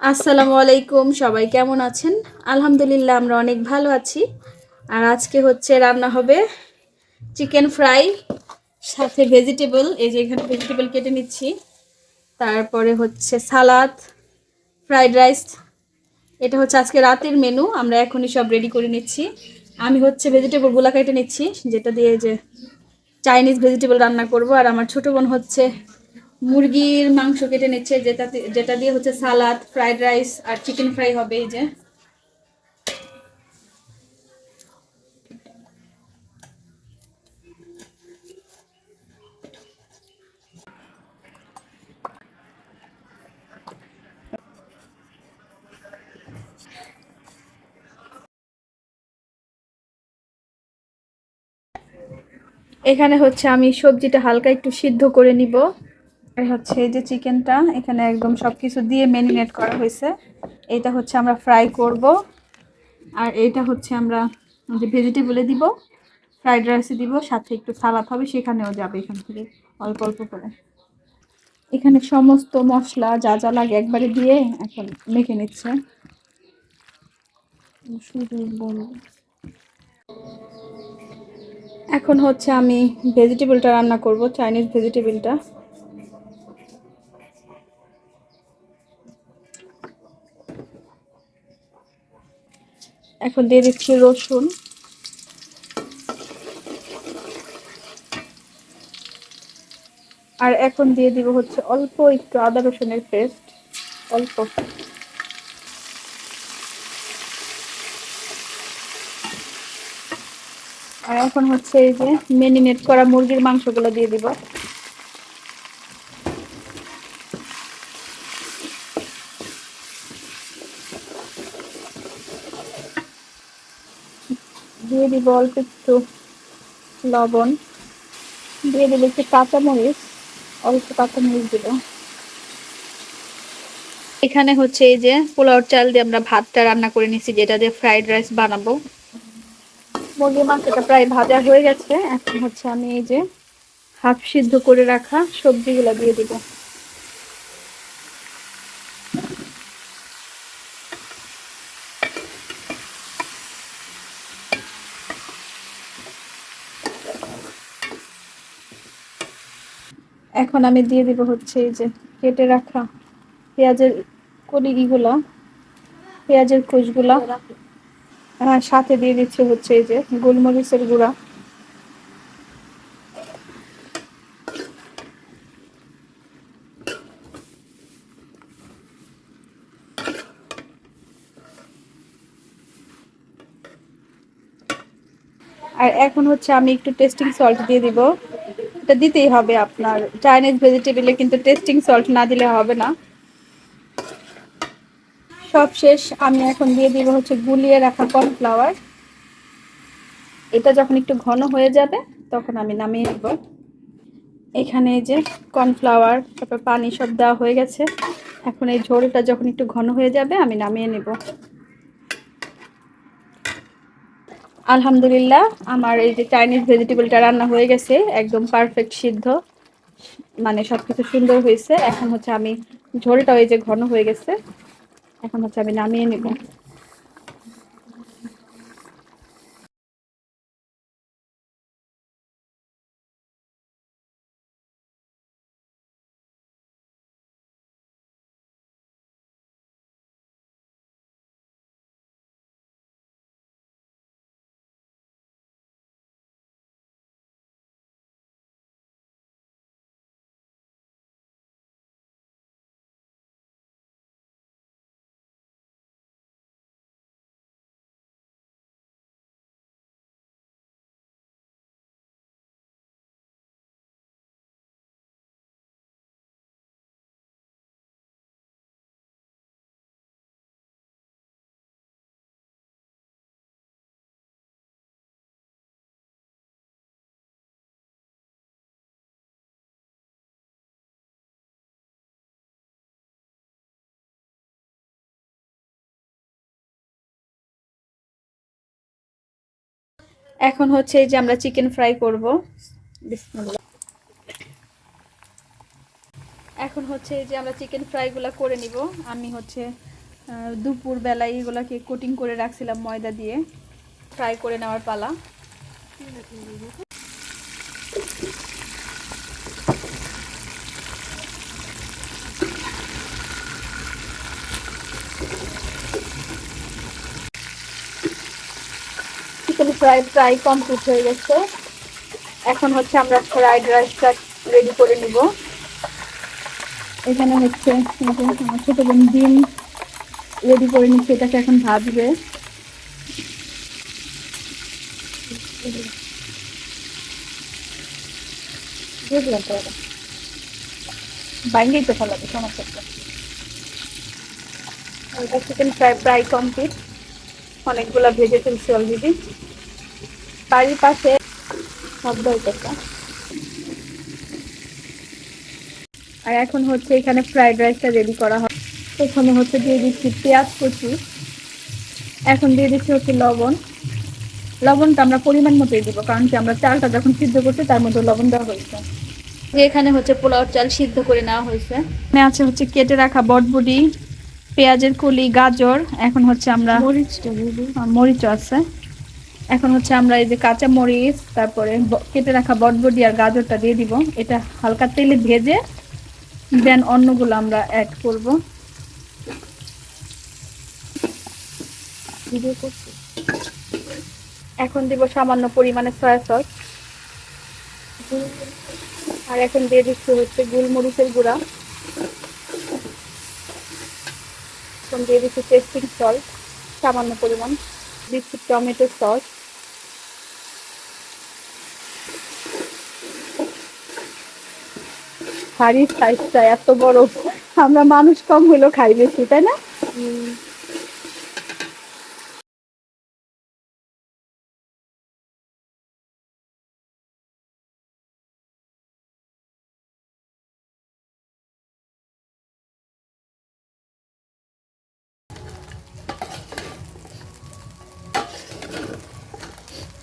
আসসালামু আলাইকুম, সবাই কেমন আছেন? আলহামদুলিল্লাহ, আমরা অনেক ভালো আছি। আর আজকে হচ্ছে রান্না হবে চিকেন ফ্রাই, সাথে ভেজিটেবল, এই যে এখানে ভেজিটেবল কেটে নিচ্ছি। তারপরে হচ্ছে সালাদ, ফ্রাইড রাইস। এটা হচ্ছে আজকে রাতের মেনু, আমরা এখনই সব রেডি করে নিচ্ছি। আমি হচ্ছে ভেজিটেবলগুলো কেটে নিচ্ছি, যেটা দিয়ে যে চাইনিজ ভেজিটেবল রান্না করব। আর আমার ছোটো বোন হচ্ছে মুরগির মাংস কেটে নিচ্ছে, যেটা যেটা দিয়ে হচ্ছে সালাদ ফ্রাইড রাইস আর চিকেন ফ্রাই হবে এই যে। এখানে হচ্ছে আমি সবজিটা হালকা একটু সিদ্ধ করে নিব। আর হচ্ছে এই যে চিকেনটা, এখানে একদম সব কিছু দিয়ে ম্যারিনেট করা হয়েছে। এটা হচ্ছে আমরা ফ্রাই করব। আর এইটা হচ্ছে আমরা যে ভেজিটেবলে দিব ফ্রাইড রাইসে দিব, সাথে একটু সালাদ হবে, সেখানেও যাবে এখান থেকে, অল্প অল্প করে। এখানে সমস্ত মশলা যা যা লাগে একবারে দিয়ে এখন মেখে নিচ্ছে। এখন হচ্ছে আমি ভেজিটেবলটা রান্না করব চাইনিজ ভেজিটেবলটা এখন দিয়ে দিচ্ছি রসুন। আর এখন দিয়ে দিব হচ্ছে অল্প একটু আদা রসুনের পেস্ট, অল্প। আর এখন হচ্ছে এই যে মেরিনেট করা মুরগির মাংসগুলো দিয়ে দিব। দিয়ে দিব অল্প একটু লবণ। দিয়ে দিব একটু কাঁচামরিচ অল্প কাঁচামরিচ দিব। এখানে হচ্ছে এই যে পোলাওর চাল দিয়ে আমরা ভাতটা রান্না করে নিচ্ছি যেটা দিয়ে ফ্রাইড রাইস বানাবো। মুরগির মাংসটা প্রায় ভাজা হয়ে গেছে। এখন হচ্ছে আমি এই যে হাফ সিদ্ধ করে রাখা সবজিগুলো দিয়ে দিব। এখন আমি দিয়ে দিব হচ্ছে এই যে কেটে রাখা পেঁয়াজের কলিগুলা, পেঁয়াজের কুচগুলা হ্যাঁ সাথে দিয়ে দিচ্ছে হচ্ছে এই যে গোলমরিচের গুঁড়া। আর এখন হচ্ছে আমি একটু টেস্টিং সল্ট দিয়ে দিব। এটা দিতেই হবে আপনার। চাইনিজ ভেজিটেবলে কিন্তু টেস্টিং সল্ট না দিলে হবে না। সব শেষ, আমি এখন দিয়ে দিব হচ্ছে গুলিয়ে রাখা কর্নফ্লাওয়ার এটা যখন একটু ঘন হয়ে যাবে, তখন আমি নামিয়ে নেব। এখানে এই যে কর্নফ্লাওয়ার তারপর পানি সব দেওয়া হয়ে গেছে। এখন এই ঝোলটা যখন একটু ঘন হয়ে যাবে, আমি নামিয়ে নেব। আলহামদুলিল্লাহ, আমার এই যে চাইনিজ ভেজিটেবলটা রান্না হয়ে গেছে, একদম পারফেক্ট সিদ্ধ। মানে সব কিছু সুন্দর হয়েছে। এখন হচ্ছে আমি ঝোলটা ওই যে ঘন হয়ে গেছে। এখন হচ্ছে আমি নামিয়ে নেব। এখন হচ্ছে যে আমরা চিকেন ফ্রাই করব। এখন হচ্ছে যে আমরা চিকেন ফ্রাইগুলো করে নিব। আমি হচ্ছে দুপুর বেলায় এগুলাকে কোটিং করে রাখছিলাম ময়দা দিয়ে। ফ্রাই করে নেওয়ার পালা চিকেন ফ্রাই ফ্রাই কমপ্লিট হয়ে গেছে। এখন হচ্ছে আমরা ফ্রাইড রাইসটা রেডি করে নিব। এখানে হচ্ছে আমার ছোট বোন ডিম রেডি করে নিচ্ছে, এটাকে এখন ভাজবে। বুঝলাম তো। বাইঙ্গেই তো লাগে, সমস্যা চিকেন ফ্রাই ফ্রাই কমপ্লিট অনেকগুলো ভেজে তুলছি অলরেডি বাড়ির পাশে শব্দ হইতেছে আর এখন হচ্ছে এখানে ফ্রাইড রাইসটা রেডি করা হয়। এখানে হচ্ছে দিয়ে দিচ্ছি পেঁয়াজ কুচি। এখন দিয়ে দিচ্ছি হচ্ছে লবণ। লবণটা আমরা পরিমাণ মতোই দিব কারণ কি আমরা চালটা যখন সিদ্ধ করছি তার মধ্যে লবণ দেওয়া হয়েছে। এখানে হচ্ছে পোলাও চাল সিদ্ধ করে নেওয়া হয়েছে। এখানে আছে হচ্ছে কেটে রাখা বটবডি পেঁয়াজের কলি গাজর। এখন হচ্ছে আমরা মরিচটা মরিচও আছে। এখন হচ্ছে আমরা এই যে কাঁচা মরিচ তারপরে কেটে রাখা বটবডি আর গাজরটা দিয়ে দিব। এটা হালকা তেলে ভেজে দেন অন্যগুলো আমরা অ্যাড করব। এখন দিব সামান্য পরিমাণে সয়া সস আর এখন দিয়ে দিচ্ছি হচ্ছে গোলমরিচের গুঁড়া। এখন দিয়ে দিচ্ছি টেস্টিং সল্ট সামান্য পরিমাণ। দিচ্ছি টমেটো সস হাড়ির সাইজটা এত বড়। আমরা মানুষ কম হইলেও খাই বেশি, তাই না?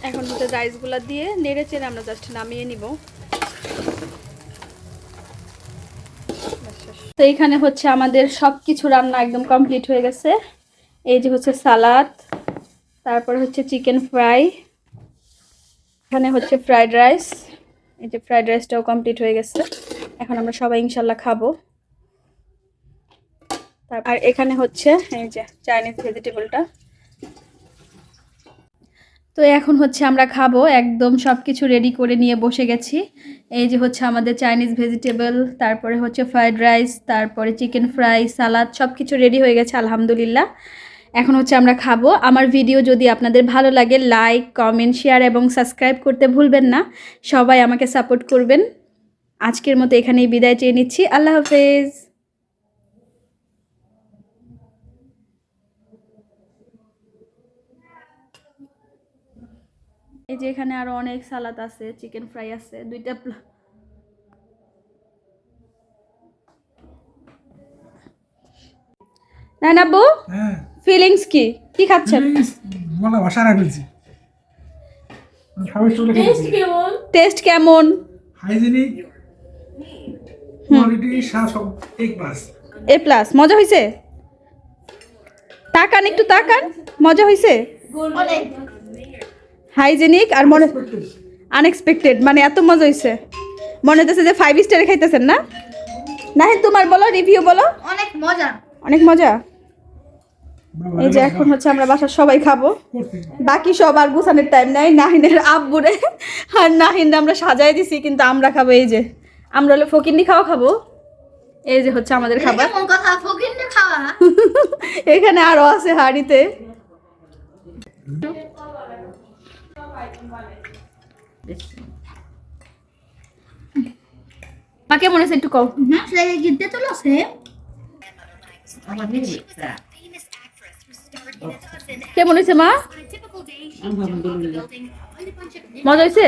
এখন হচ্ছে রাইসগুলো দিয়ে নেড়ে চেড়ে আমরা জাস্ট নামিয়ে নিব। তো এইখানে হচ্ছে আমাদের সব কিছু রান্না একদম কমপ্লিট হয়ে গেছে। এই যে হচ্ছে সালাদ, তারপর হচ্ছে চিকেন ফ্রাই এখানে হচ্ছে ফ্রাইড রাইস এই যে ফ্রাইড রাইসটাও কমপ্লিট হয়ে গেছে। এখন আমরা সবাই ইনশাল্লাহ খাব। আর এখানে হচ্ছে এই যে চাইনিজ ভেজিটেবলটা তো এখন হচ্ছে আমরা খাব, একদম সব কিছু রেডি করে নিয়ে বসে গেছি। এই যে হচ্ছে আমাদের চাইনিজ ভেজিটেবল তারপরে হচ্ছে ফ্রায়েড রাইস তারপরে চিকেন ফ্রাই সালাদ সব কিছু রেডি হয়ে গেছে, আলহামদুলিল্লাহ। এখন হচ্ছে আমরা খাব। আমার ভিডিও যদি আপনাদের ভালো লাগে লাইক কমেন্ট শেয়ার এবং সাবস্ক্রাইব করতে ভুলবেন না। সবাই আমাকে সাপোর্ট করবেন। আজকের মতো এখানেই বিদায় চেয়ে নিচ্ছি। আল্লাহ হাফেজ। এই যে এখানে আরও অনেক সালাদ আছে চিকেন ফ্রাই আছে দুইটা না না বউ হ্যাঁ। ফিলিংস কি? কি খাচ্ছেন? বলা ভাষা না। চলে টেস্ট কেমন? হাইজেনিক কোয়ালিটি সব এক পাস এ প্লাস মজা হয়েছে তাকান একটু তাকান। মজা হয়েছে হাইজেনিক আর মনে আনএক্সপেক্টেড মানে এত মজা হয়েছে মনে হচ্ছে যে ফাইভ স্টারে খাইতেছেন না? না তোমার বলো রিভিউ বলো। অনেক মজা। অনেক মজা? এই যে এখন হচ্ছে আমরা বাসার সবাই খাব। বাকি সব আর গুছানোর টাইম নাই নাহিনের আব্বুরে আর নাহিন আমরা সাজাই দিছি কিন্তু আমরা খাব এই যে আমরা হলো ফকিন্নি খাওয়া খাব। এই যে হচ্ছে আমাদের খাবার। এখানে আরও আছে হাড়িতে। মা মনে হচ্ছে একটু কও। হ্যাঁ সেটাকে গিদ্দে লসে কে মনে হচ্ছে মা? মজা হয়েছে?